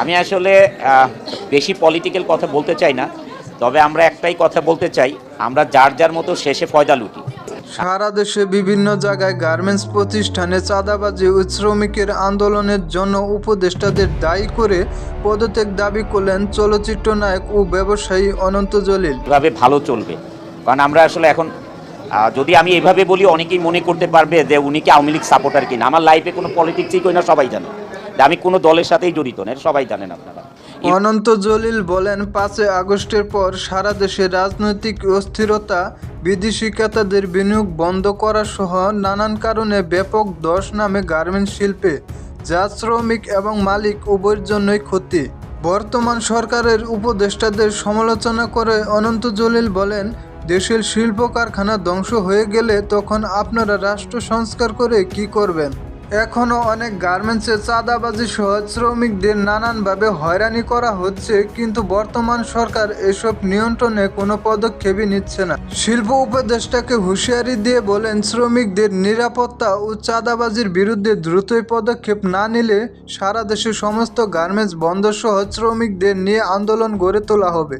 আমি আসলে বেশি পলিটিক্যাল কথা বলতে চাই না তবে আমরা একটাই কথা বলতে চাই আমরা যার যার মতো শেষে ফয়দা লুটি। সারা দেশে বিভিন্ন জায়গায় গার্মেন্টস প্রতিষ্ঠানে চাঁদাবাজি ও শ্রমিকের আন্দোলনের জন্য উপদেষ্টাদের দায়ী করে পদত্যাগ দাবি করলেন চলচ্চিত্র নায়ক ও ব্যবসায়ী অনন্ত জলিল। এভাবে ভালো চলবে। কারণ আমরা আসলে এখন যদি আমি এভাবে বলি অনেকেই মনে করতে পারবে যে উনি কি আওয়ামী লীগ সাপোর্টার কিনা। আমার লাইফে কোনো পলিটিক্সই করি না সবাই জানে। আমি কোনো দলের সাথেই জড়িত না সবাই জানেন আপনারা। অনন্ত জলিল বলেন, পাঁচই আগস্টের পর সারা দেশে রাজনৈতিক অস্থিরতা বিদেশি ক্রেতাদের বিনিয়োগ বন্ধ করা সহ নানান কারণে ব্যাপক দশ নামে গার্মেন্টস শিল্পে যা শ্রমিক এবং মালিক উভয়ের জন্যই ক্ষতি। বর্তমান সরকারের উপদেষ্টাদের সমালোচনা করে অনন্ত জলিল বলেন, দেশের শিল্প কারখানা ধ্বংস হয়ে গেলে তখন আপনারা রাষ্ট্র সংস্কার করে কি করবেন? এখনও অনেক গার্মেন্টসে চাঁদাবাজি সহ শ্রমিকদের নানানভাবে হয়রানি করা হচ্ছে, কিন্তু বর্তমান সরকার এসব নিয়ন্ত্রণে কোনো পদক্ষেপই নিচ্ছে না। শিল্প উপদেষ্টাকে হুঁশিয়ারি দিয়ে বলেন, শ্রমিকদের নিরাপত্তা ও চাঁদাবাজির বিরুদ্ধে দ্রুতই পদক্ষেপ না নিলে সারা দেশে সমস্ত গার্মেন্টস বন্ধ সহ শ্রমিকদের নিয়ে আন্দোলন গড়ে তোলা হবে।